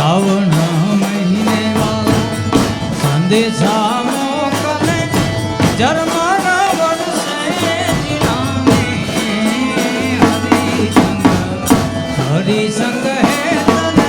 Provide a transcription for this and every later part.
શ્રાવણ મહિને વાળો સંદેશા મોકલે જીનામે હરિસંગ હે તને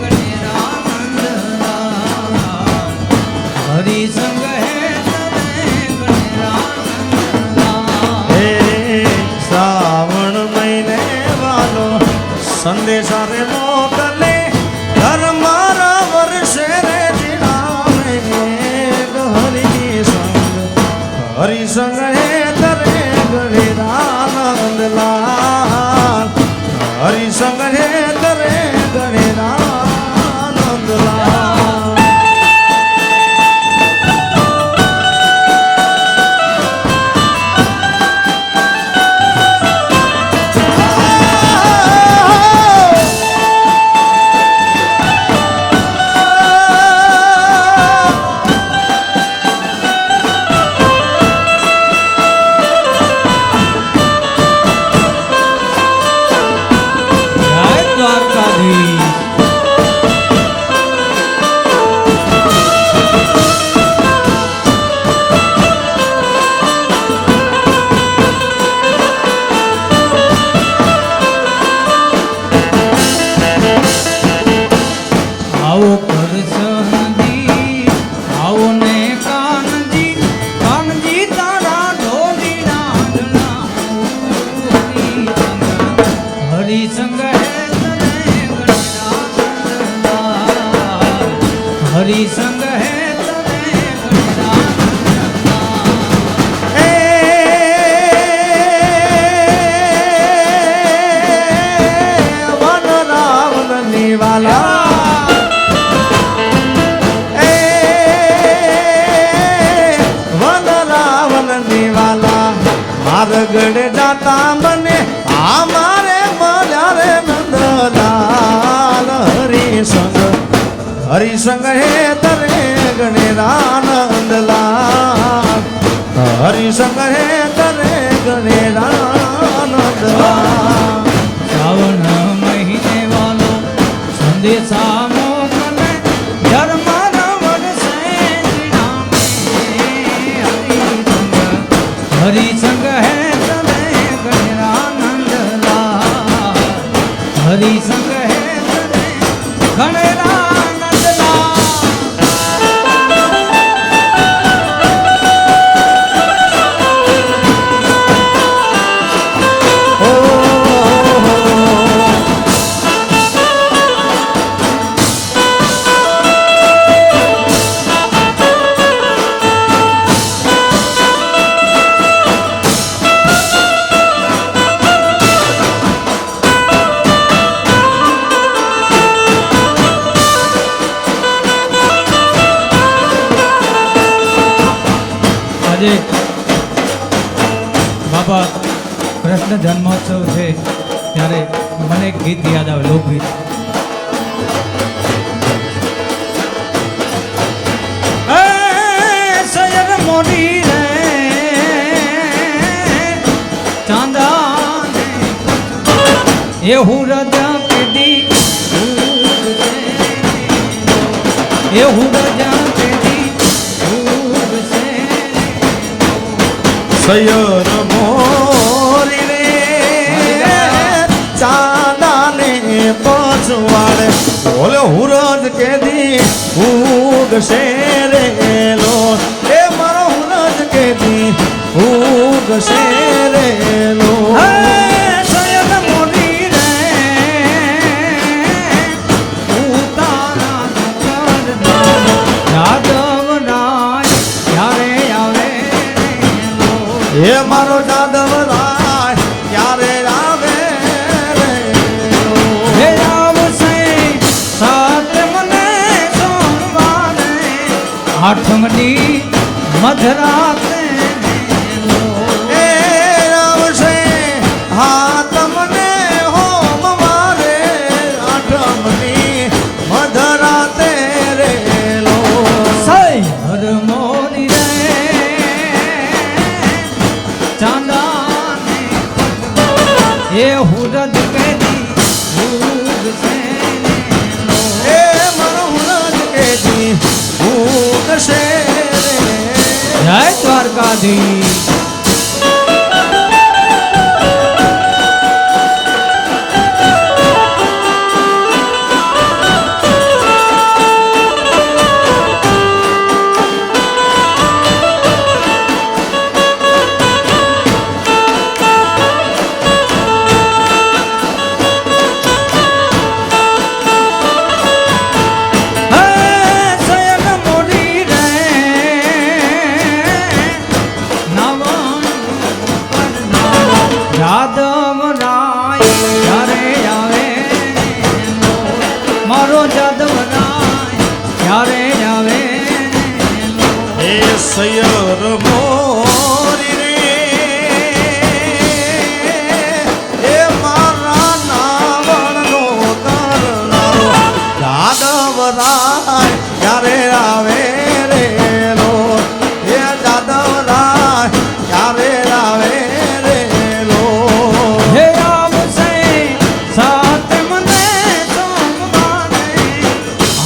ગણેરાનંદલાલ હરિસંગ હે તને હે તરે ગણેરાનંદ લાલ ગળે દાતા મને આ મારે મળ્યા રે નંદલાલ હરી સંગ હરી સંગ હે તરે ગણેરાનંદ લાલ હરી સંગ હે તરે ગણેરાનંદ લાલ શ્રાવણ મહિને વાલો સંદેશા મોકલે ધર્મન વરસે Lisa. કૃષ્ણ જન્મોત્સવ છે ત્યારે મને એક ગીત યાદ આવે, લોકગીત. એ હું રજા પેઢી એ હું રજા પેડી સયર બોલે હુરજ કેદી ઉગશે રે લો. એ મારો હુરજ કેદી ઉગશે રે લો? એ મારો જાદવ રાય ક્યારે આઠમની મધરાતે Cadinho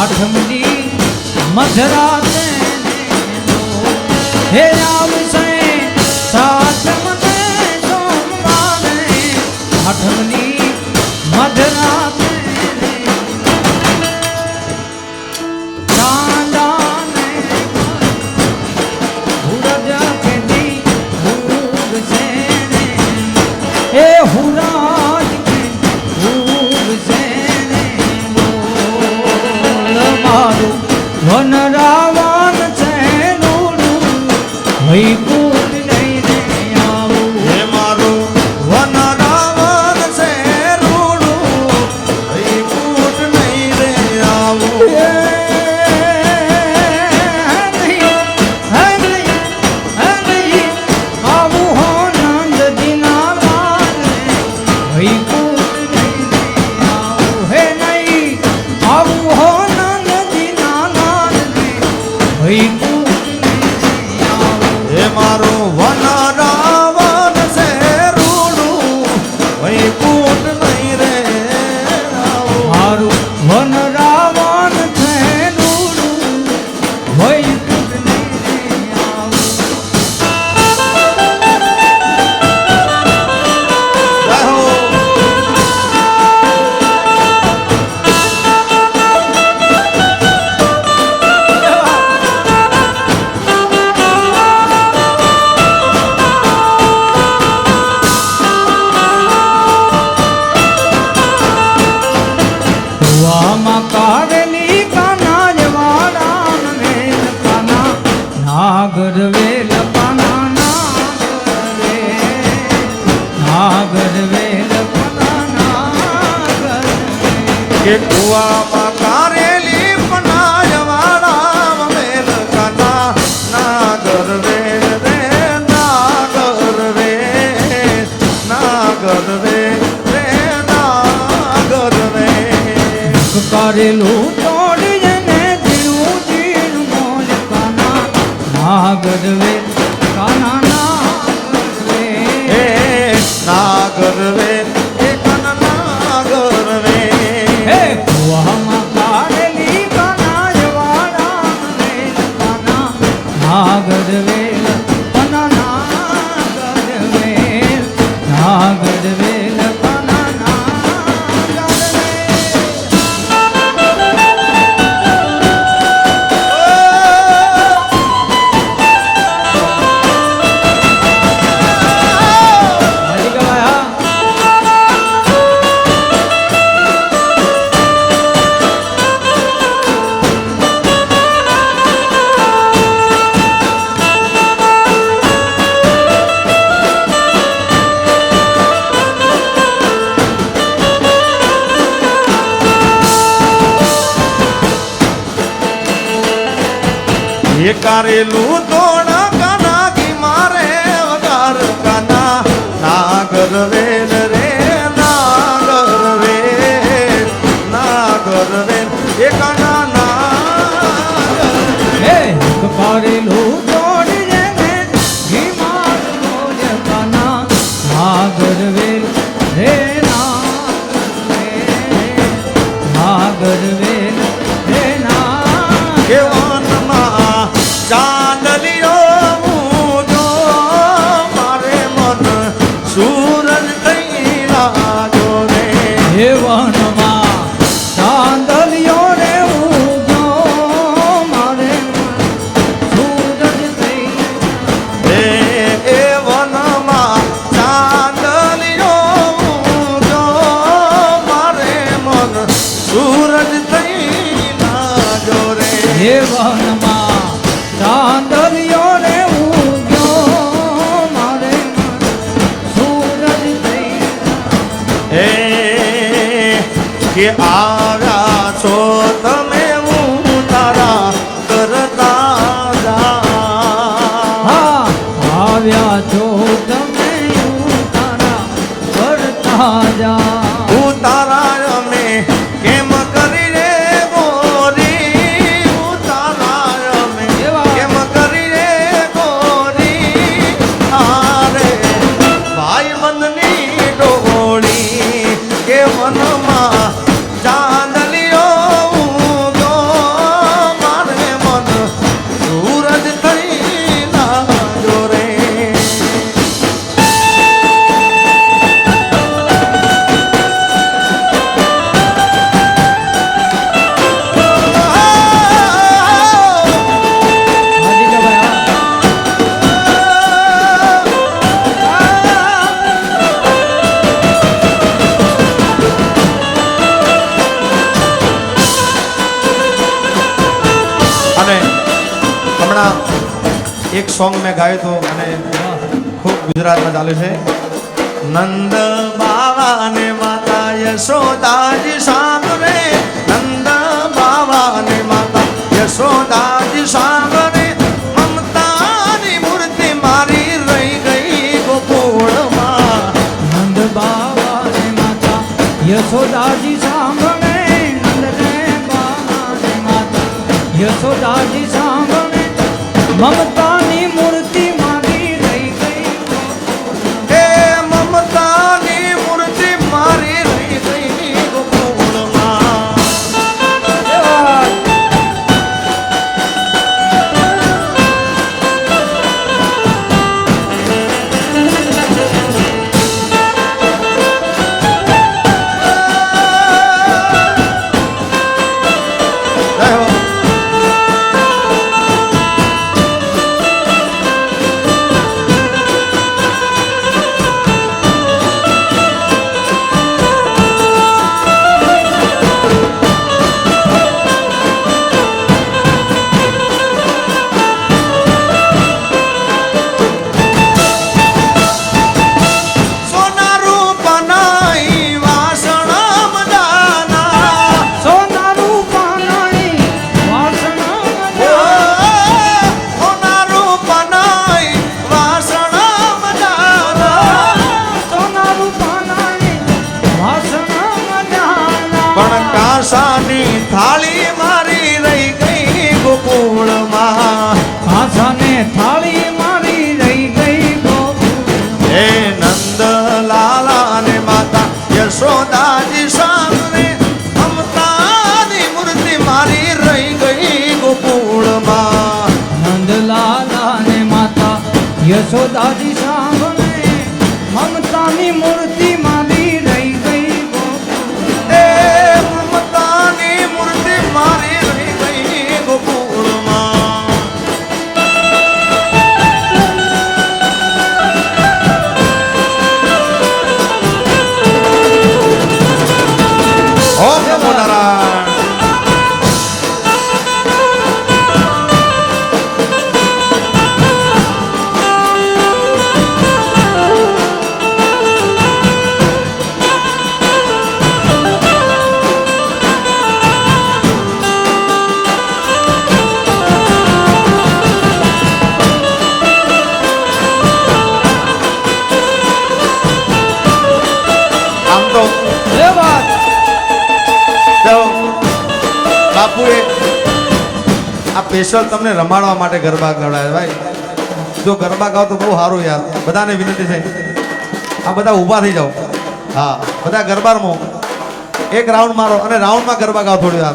આઠમની મધરાતે હે રામ સાતમને સોમવારે આઠમની કે કારેલી પનાય વાળા મેલ કાના નાગર રે રે નાગર રે નાગર રે રે નાગર રે કારેલું તોડીને જીણું જીણું મોજ કાના નાગર કરેલું તોણ કાના કી મારે અવતાર કાના. નાગર વેલ રે, નાગર વે નાગર વે એ કાના નાગર. હે કરેલું તોણ રે ઘી માર કાના. નાગર વેલ રે, નાગર વે કે આવ્યા સોંગ મેં ગાયું હતું, અને ખૂબ ગુજરાતમાં ચાલે છે. નંદ બાવા ને માતા યશોદાજી સાંભળે. નંદ બાવા ને માતા યશોદાજી સાંભળે. મમતાની મૂર્તિ મારી રહી ગઈ ગોપોળમાં નંદ બાવા ને માતા યશોદાજી સાંભળે. નંદ બાવા ને માતા યશોદાજી સાંભળે. મમતાની યશોદાજી સાંભળે સ્પેશિયલ તમને રમાડવા માટે ગરબા ગવડાવ્યા ભાઈ. જો ગરબા ગાવ તો બહુ સારું યાર. બધાને વિનંતી છે. આ બધા ઊભા થઈ જાઓ. હા બધા ગરબા રમો. એક રાઉન્ડ મારો અને રાઉન્ડમાં ગરબા ગાવ થોડી વાર.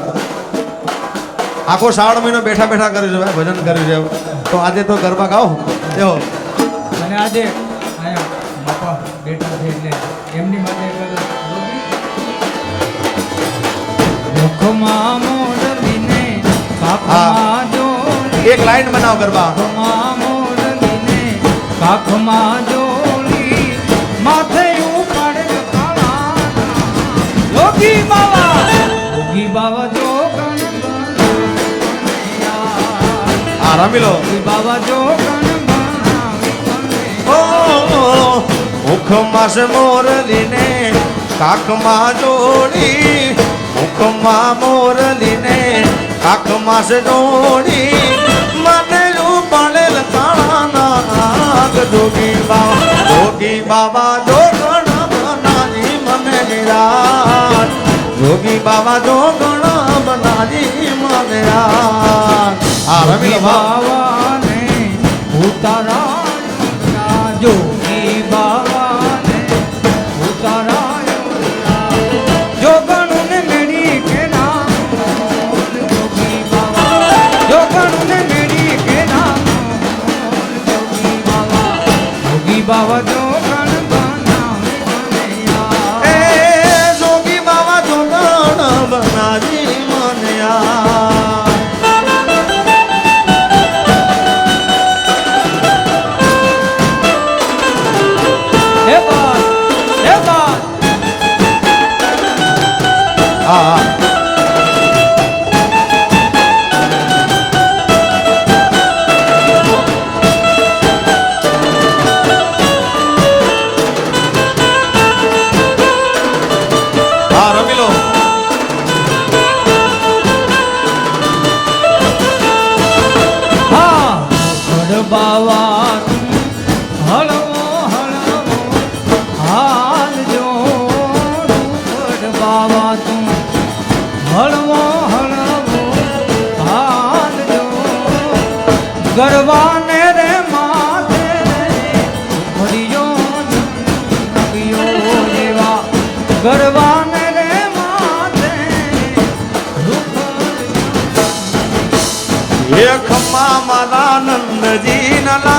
આખો શ્રાવણ મહિનો બેઠા બેઠા કર્યું છે ભાઈ ભજન કર્યું છે. તો આજે તો ગરબા ગાઓ. જો. અને આજે બાપા બેઠા છે એટલે એમની માટે. મુખમાં કાખમાં જોડી એક લાઈન બનાવ ગરબા. કાખમાં જોલી માથે ઉપાડે યોગી બાવા. યોગી બાવા જો આ રમી લો. બાવા જો મુખમાં સ મોરલીને કાખમાં જોડી. મુખમાં મોરલીને કાખ માસ ડોડી મને રૂપાળે લતાણા નાગ જોગી બાબા જોગી બાબા જોગણા બનાજી મને નિરાશ. જોગી બાબા જોગણા બનાજી મને નિરાશ. આ બાવાને ઉતારા bawa ராமதானந்தஜி நலா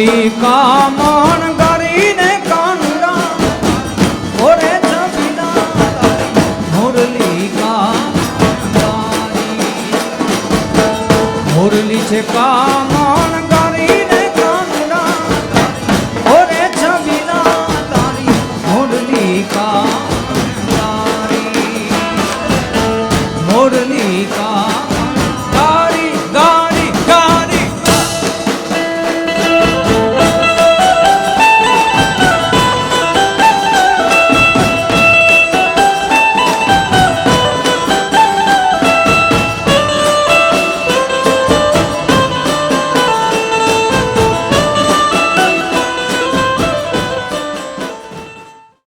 বলি কামন গরিনে কান্দা ওরে ছবিনা মুরলি কামন মুরলি সে কামন